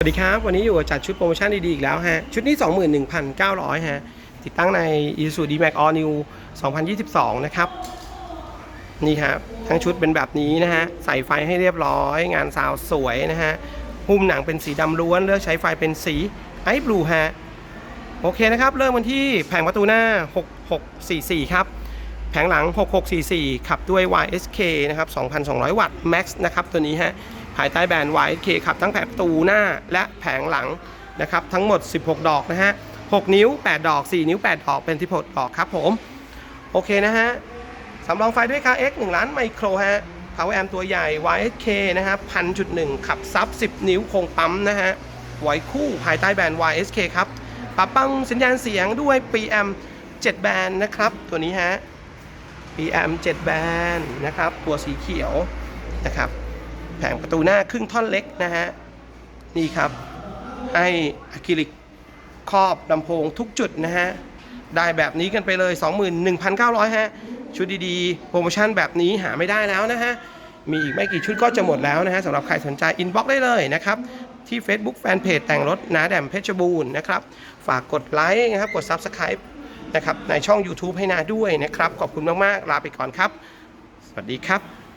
สวัสดีครับ วันนี้อยู่กับจัดชุดโปรโมชั่นดีๆอีกแล้วฮะ ชุดนี้ 21,900 ฮะ ติดตั้งใน Isuzu D-Max All New 2022 นะครับ นี่ครับ ทั้งชุดเป็นแบบนี้นะฮะ ใส่ไฟให้เรียบร้อย งานซาวสวยนะฮะ หุ้มหนังเป็นสีดำล้วน เลือกใช้ไฟเป็นสีไอ b บลูฮะ โอเคนะครับ เริ่มกันที่แผงประตูหน้า 6644 ครับ แผงหลัง 6644 ขับด้วย YSK นะครับ 2,200 วัตต์ Max นะครับ ตัวนี้ฮะ ภายใต้แบรนด์ YSK ขับทั้งแผงประตูหน้าและแผงหลังนะครับทั้งหมด 16 ดอกนะฮะ 6 นิ้ว 8 ดอก 4 นิ้ว 8 ดอกเป็น16ดอกครับผม โอเคนะฮะสำรองไฟด้วย KX 1 ล้านไมโครฮะ Power Amp ตัวใหญ่ YSK นะครับพันจุดหนึ่งขับซับ 10 นิ้วคงปั๊มนะฮะไว้คู่ภายใต้แบรนด์ YSK ครับปรับปังสัญญาณเสียงด้วย PM 7 แบนด์นะครับ ตัวนี้ฮะ PM 7 แบนด์นะครับ ตัวสีเขียวนะครับ แผงประตูหน้าครึ่งท่อนเล็กนะฮะ นี่ครับ ให้อะคริลิกครอบลำโพงทุกจุดนะฮะ ได้แบบนี้กันไปเลย 21,900 ฮะ ชุดดีๆ โปรโมชั่นแบบนี้หาไม่ได้แล้วนะฮะ มีอีกไม่กี่ชุดก็จะหมดแล้วนะฮะสำหรับใครสนใจอินบ็อกได้เลยนะครับ ที่ Facebook Fanpage แต่งรถนาแดมเพชรบูรณ์นะครับ ฝากกดไลค์นะครับ กด Subscribe นะครับในช่อง YouTube ให้นาด้วยนะครับ ขอบคุณมาก ๆ ลาไปก่อนครับ สวัสดีครับ